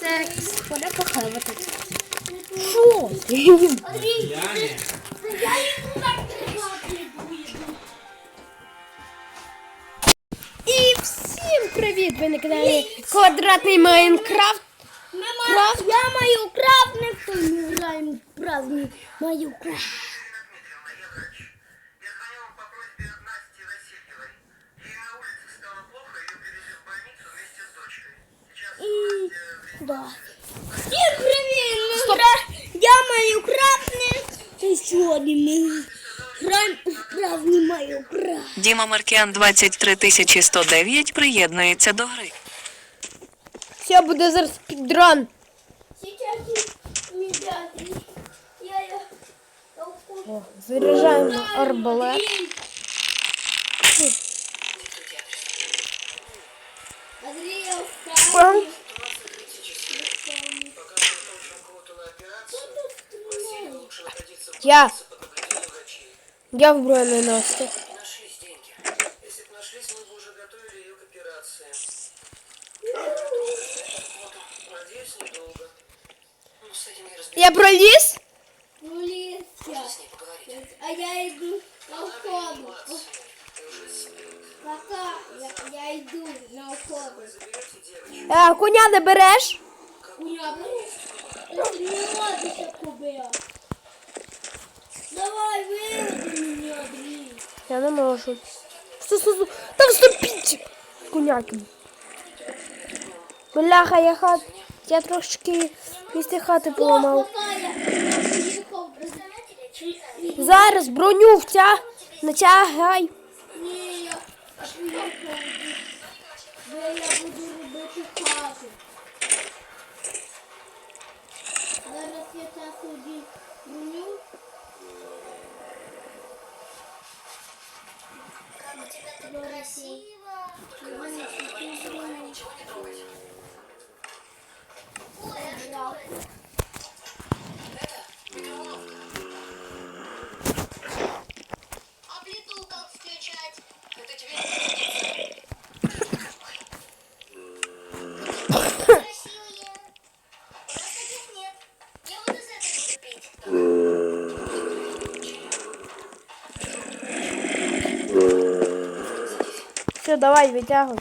Так, пора похавати. Що? Ляня. І всім привіт! Ви на каналі Квадратний Майнкрафт. Мама, я крафт, никто не граем в праздник мою крафт. Я звоню вам по просьбе Насти Васильевой. Ей на улице стало плохо, ее привезли в больницу вместе с дочкой. Сейчас И Настя в да. Всем привет! Мы игра... Я мою крафт, и сегодня мы играем в праздник мою крафт. Діма Маркіан 23109 приєднується до гри. Все буде зараз підран. Сейчас ребята, я, я, я О, заряджаємо арбалет. Андреевка. Пам. Пока не получим квоту на операцию, Василию лучше находиться в Я. больнице под наблюдением врачей. Я вбрана Настя. Не нашлись деньги. Если бы нашлись, мы бы уже готовили ее к операции. Надеюсь, недолго. Ну, с этим я разберусь. Я проліз? Ну, Леся. С ней поговорить. А я иду на уходу. Молодцы. Ты уже спит. Пока я, я иду на уходу. Заберете девочку. А, коня не береш? Я Это не ладно кубея. Давай, выведи меня, блин. Я не можу. Сто, сто, сто. Та вступіть! Коняки. Бляха, я хат. Я трошки місце хати поламав. Зараз броню втя... натягай. Не, я. Я буду Как у тебя так красиво. Все, давай, витягуй.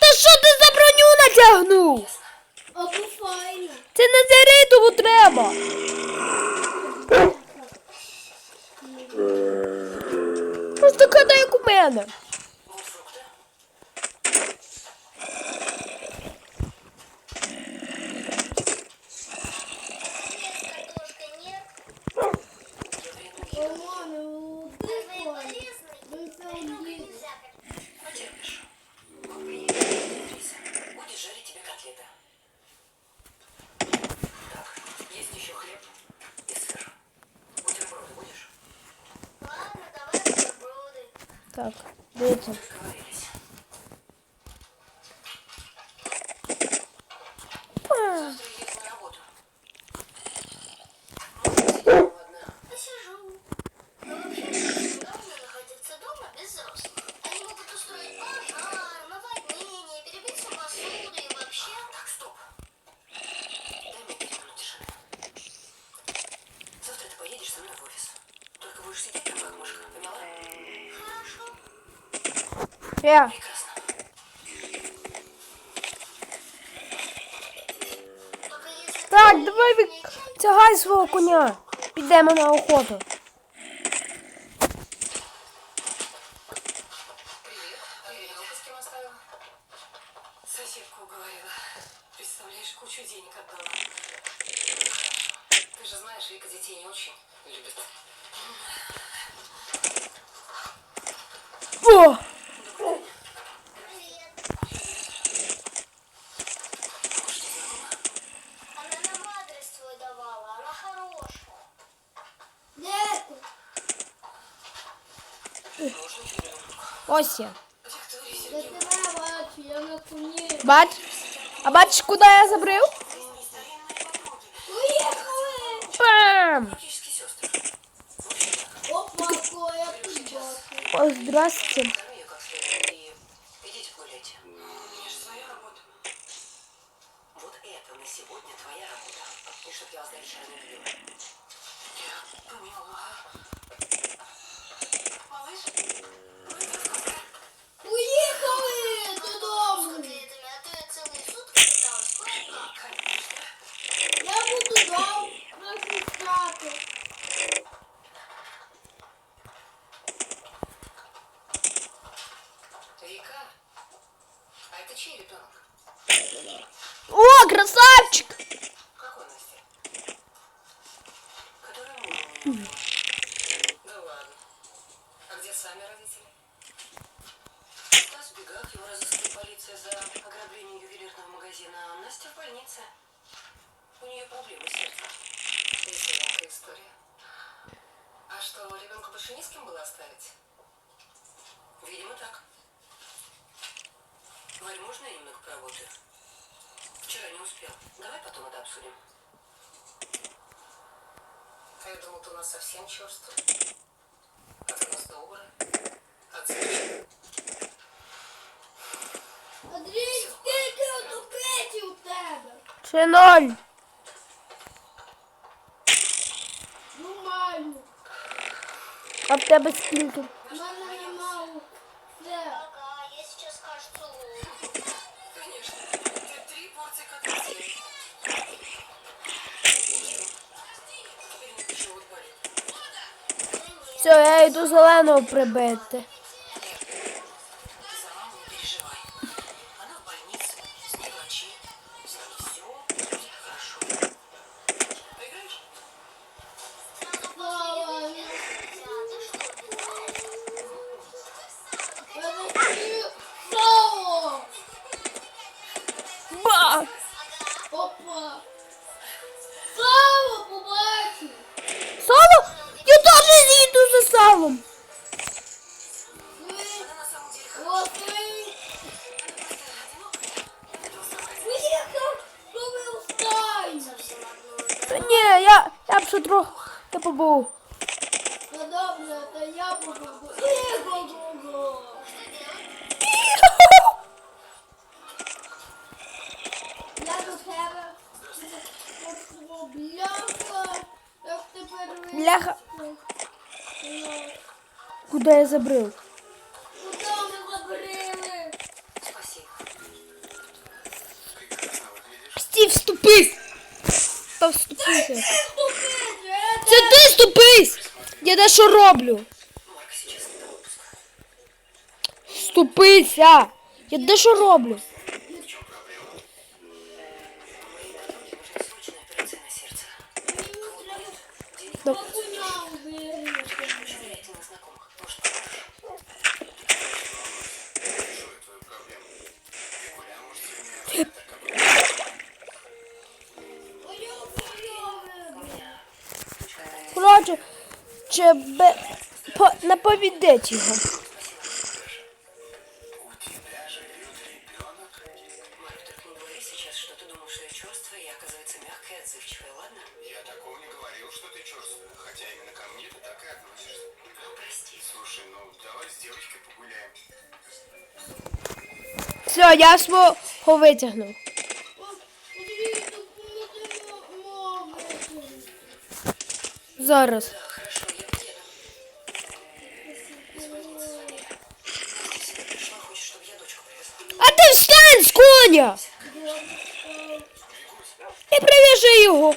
Та що ти за броню натягнув? А ну файно. Це на заритову треба. Просто кадай як у мене. Так, дивіться. Если... Так, давай витягай свого коня. Підемо на охоту. Привет. Ось я. Де тебе бачу, я на коні. Бач? А бачиш, куди я забрив? Уїхали! Пам! Практически сестры. Сами родители? Стас в бегах, его разыскивает полиция за ограбление ювелирного магазина, а Настя в больнице. У нее проблемы с сердцем. Веселая история. А что, ребенку больше не с кем было оставить? Видимо, так. Варь, можно я немного поработаю? Вчера не успел. Давай потом это обсудим. А я думал, ты у нас совсем черствый. Андрій, скільки отопетів у тебе? Ще ноль. Нормально. А в тебе скільки? Все, я йду зеленого прибити. Ты встаєте? Та ні, я, я б ще трохи побув. Ну добре, то я. Іго-го-го. Я тебе. Бляха. Як тепер ви? Бляха, Куди я забрив? Куди ми забрили? Спасибо. Стів, вступись! Та вступися. Ступити, Це ти ступись! Я роблю. Не до отпуска. Ступися! Я дещо роблю. Нужна знакомых. Может? Коротше, чебе... По... Наповідеть його. Хочешь, чтобы я дочку привезла? А ти встань з коня! І прив'яжи його.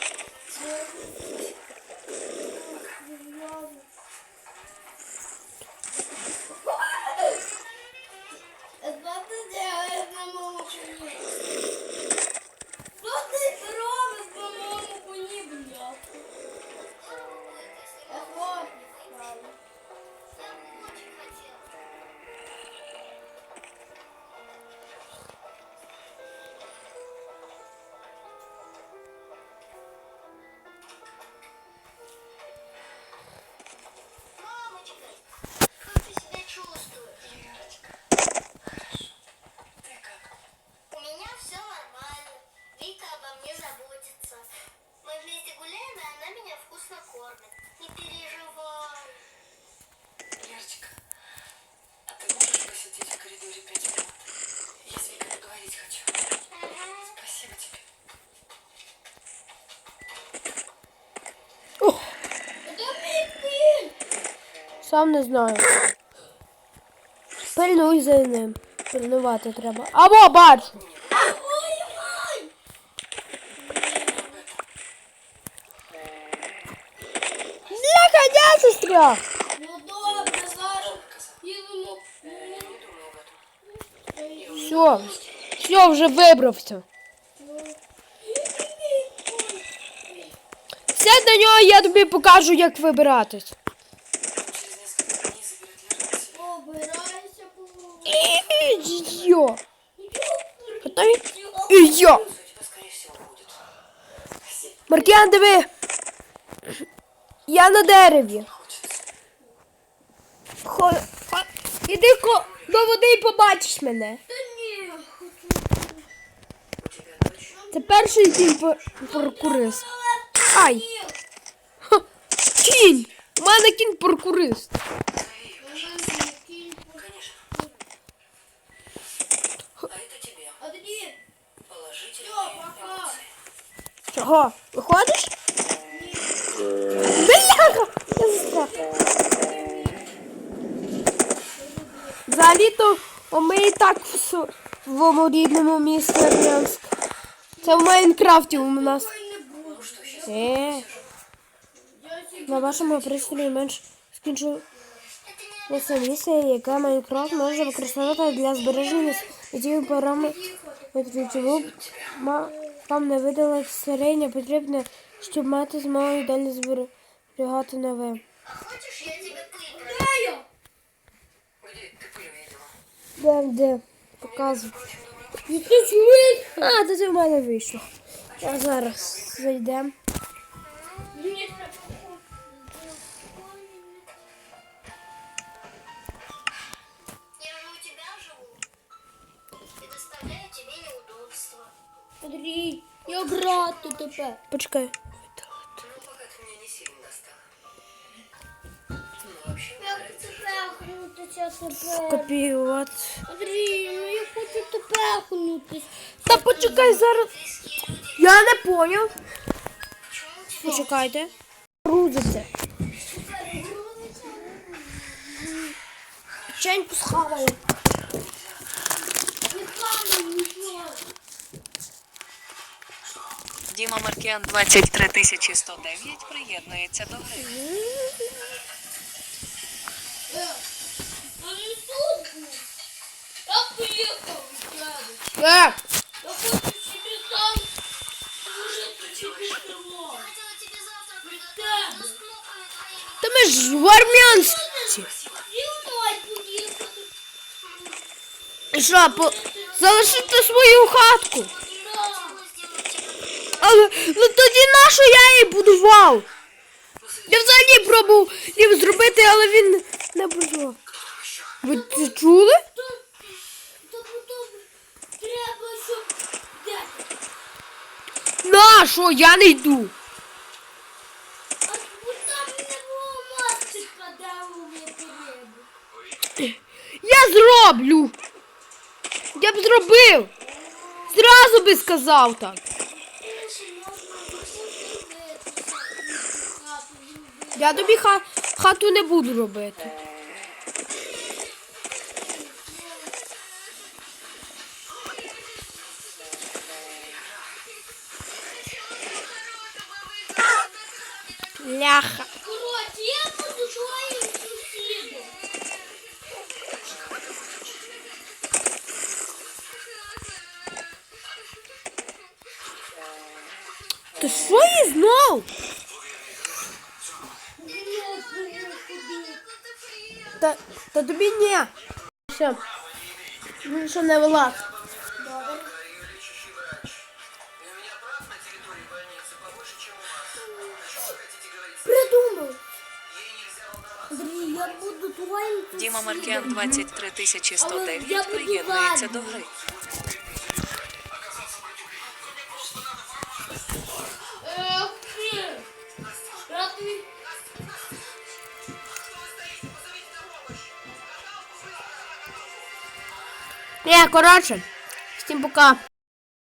Не переживай. Лерочка, а ты можешь посидеть в коридоре пять минут? Я с Викой поговорить хочу. Спасибо тебе. Сам не знаю. Пильнуй за ним. Пильнувати треба. Або бачу. Застряг. Ну добре, зараз їдемо. Все. Все, вже вибрався. Сядь на нього, я тобі покажу, як вибиратись. Обирайся. Йо. Готові? Йо. У тебя, скорее всего, будет. Маркіан, диви. Я на дереві. Хо... Іди ко... до води і побачиш мене. Це перший кінь паркурист. Ай! Ха, Кінь! У мене кінь паркурист. Конечно. А Бляха! Взагалі-то ми і так в своєму рідному місті Армянськ. Це в Майнкрафті у нас. Е. На вашому пристрої менш скінчилася місія, яка Майнкрафт може використовувати для збереження параметрів. Чому ма- не видали середньо потрібне, щоб мати змогу далі зберігати нове. Хочешь, я тебе пыль Где ты пыль видела? Де, де? Показую. Якийсь мить. А, то це в мене вийшло. А зараз зайдемо. Я же у тебя живу. И доставляю тебе неудобства. Андрій, я грати тепер. Почекай. Тепехнутися тепер? Копіювати. Андрій, ну я хочу тепехнутися. Та почекай зараз. Я не поняв. Почекайте. Грузиться. Печеньку схаваю. Діма Маркіан 23109 приєднується до гри. А не тут був. Я поїхав від тебе. Е, Я хочу собі сам служити собі село. Хотела тебе завтрак приготовить, но с кнопками твоими. Та ми ж в Армянську. Давай поїхати. І що, по... залишити свою хатку? Але ну тоді нащо я її будував? Я взагалі пробував їм зробити, але він не будував. Ви це чули? То, то потім треба, щоб де? Нащо? Я не йду. Я зроблю. Я б зробив. Зразу би сказав так. Я тобі ха- хату не буду робити. Ляха. Коротше, я буду твоїм сусідом. Ти що їй знов? Та, та тобі ні. Все. Ну що не вилаз. Сусідом. Діма Маркіан 23109 Але я буду приєднується до гри. Ні, коротше. Всім пока.